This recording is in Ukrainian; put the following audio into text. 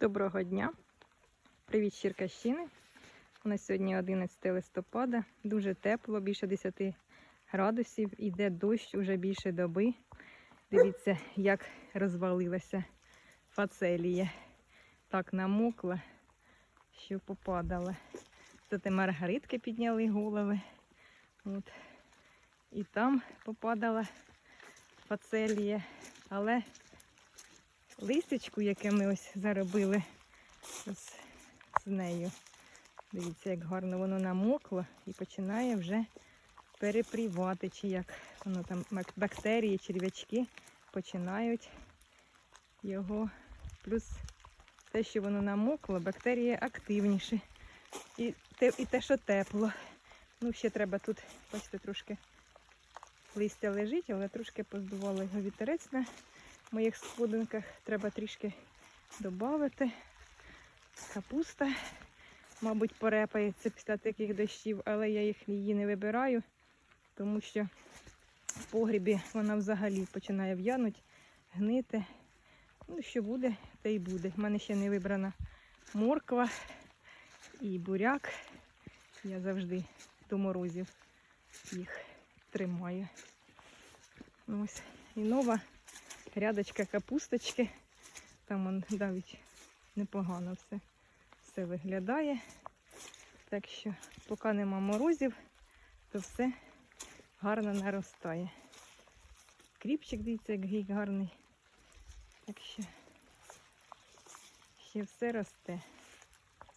Доброго дня! Привіт з Черкащини! У нас сьогодні 11 листопада, дуже тепло, більше 10 градусів, іде дощ уже більше доби. Дивіться, як розвалилася фацелія. Так намокла, що попадала. Тут і маргаритки підняли голови. От. І там попадала фацелія. Але листячку, яке ми ось заробили з, з нею. Дивіться, як гарно воно намокло і починає вже перепрівати, чи як воно там бактерії, черв'ячки починають його. Плюс те, що воно намокло, бактерії активніші. І те, і те, що тепло. Ну, ще треба тут, бачите, трошки листя лежить, але трошки поздувало його вітерець на моїх сходинках. Треба трішки додати. Капуста, мабуть, порепається після таких дощів, але я їх її не вибираю, тому що в погрібі вона взагалі починає в'янути, гнити. Ну, що буде, те й буде. У мене ще не вибрана морква і буряк. Я завжди до морозів їх тримаю. Ось. І нова рядочка капусточки. Там он навіть непогано все, все виглядає. Так що, поки нема морозів, то все гарно наростає. Кріпчик, дивіться, як гей гарний. Так що ще все росте.